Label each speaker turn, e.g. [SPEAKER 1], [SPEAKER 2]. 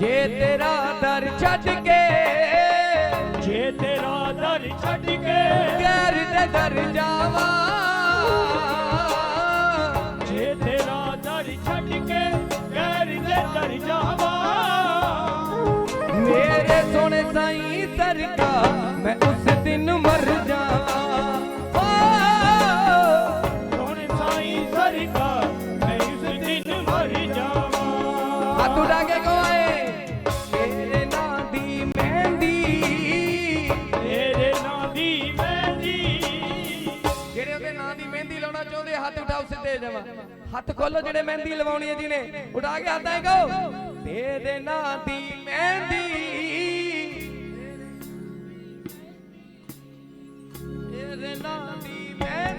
[SPEAKER 1] ਜੇ ਤੇਰਾ ਦਰ ਛੱਡ ਕੇ
[SPEAKER 2] ਜੇ ਤੇਰਾ ਦਰ ਛੱਡ ਕੇ ਗੈਰ ਦੇ ਦਰ ਜਾਵਾਂ।
[SPEAKER 1] ਜੇ ਤੇਰਾ ਦਰ ਛੱਡ ਕੇ ਗੈਰ ਦੇ ਦਰ ਜਾਵਾਂ। ਮੇਰੇ
[SPEAKER 2] ਸੋਹਣੇ ਸਾਈਂ ਸਰਕਾਰ ਮੈਂ ਉਸ ਦਿਨ ਮਰ ਜਾਵਾਂ।
[SPEAKER 1] ਲਾਉਣਾ ਹੱਥ ਉਠਾਓ ਸਿੱਧੇ ਜਮਾ ਹੱਥ ਖੋਲੋ ਜਿਹੜੇ ਮਹਿੰਦੀ ਲਵਾਉਣੀ ਹੈ ਜਿਹਨੇ, ਉਠਾ ਕੇ ਹੱਥ ਆਏ ਕਹੋ। ਤੇਰੇ ਨਾ ਦੀ ਮਹਿੰਦੀ। ਤੇਰੇ ਨਾਂ ਦੀ ਮਹਿੰਦੀ।